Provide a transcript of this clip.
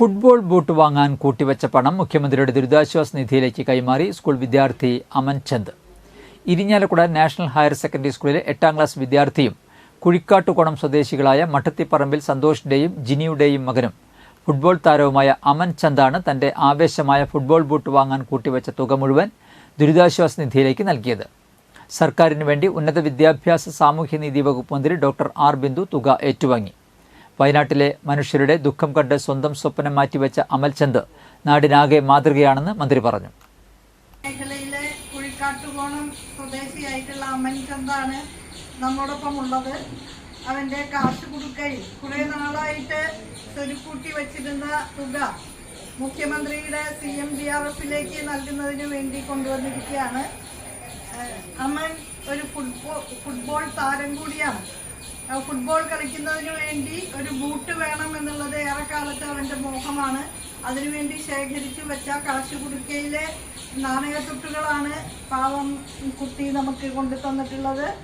Football boot വാങ്ങാൻ കൂട്ടിവച്ച പണം മുഖ്യമന്ത്രിയുടെ ദുരിതാശ്വാസ നിധിയിലേക്ക് കൈമാറി സ്കൂൾ വിദ്യാർത്ഥി Amanchand Irinjalakuda national higher secondary സ്കൂളിലെ എട്ടാം ക്ലാസ് വിദ്യാർത്ഥിയും കുഴിക്കാട്ടുകോണം സ്വദേശികളായ മഠത്തിപ്പറമ്പിൽ സന്തോഷിന്റെയും ജിനിയുടെയും മകനും ഫുട്ബോൾ താരവുമായ അമൻ ചന്ദാണ് തന്റെ ആവേശമായ ഫുട്ബോൾ ബൂട്ട് വാങ്ങാൻ കൂട്ടിവച്ച തുക മുഴുവൻ ദുരിതാശ്വാസ നിധിയിലേക്ക് നൽകിയത്. സർക്കാരിന് വേണ്ടി ഉന്നത വിദ്യാഭ്യാസ സാമൂഹ്യനീതി വകുപ്പ് മന്ത്രി ഡോക്ടർ ആർ ബിന്ദു തുക ഏറ്റുവാങ്ങി. വയനാട്ടിലെ മനുഷ്യരുടെ ദുഃഖം കണ്ട് സ്വന്തം സ്വപ്നം മാറ്റിവെച്ച അമൽചന്ദ് നാടിനാകെ മാതൃകയാണെന്ന് മന്ത്രി പറഞ്ഞു. മേഖലയിലെ കുഴിക്കാട്ടുകോണം സ്വദേശിയായിട്ടുള്ള അമൽചന്ദാണ് നമ്മോടൊപ്പം ഉള്ളത്. അവന്റെ കാശ് കൊടുക്കയിൽ കുറെ നാളായിട്ട് സ്വരുക്കൂട്ടി വച്ചിരുന്ന തുക മുഖ്യമന്ത്രിയുടെ സി എം ഡി ആർ എഫിലേക്ക് നൽകുന്നതിന് വേണ്ടി കൊണ്ടുവന്നിരിക്കുകയാണ്. അമൻ ഒരു ഫുട്ബോൾ ഫുട്ബോൾ താരം കൂടിയാണ്. ഫുട്ബോൾ കളിക്കുന്നതിന് വേണ്ടി ഒരു ബൂട്ട് വേണം എന്നുള്ളത് ഏറെക്കാലത്ത് അവന്റെ മോഹമാണ്. അതിനുവേണ്ടി ശേഖരിച്ചു വെച്ച കാശു കുടുക്കയിലെ നാണയത്തുട്ടുകളാണ് പാവം കുട്ടി നമുക്ക് കൊണ്ടു തന്നിട്ടുള്ളത്.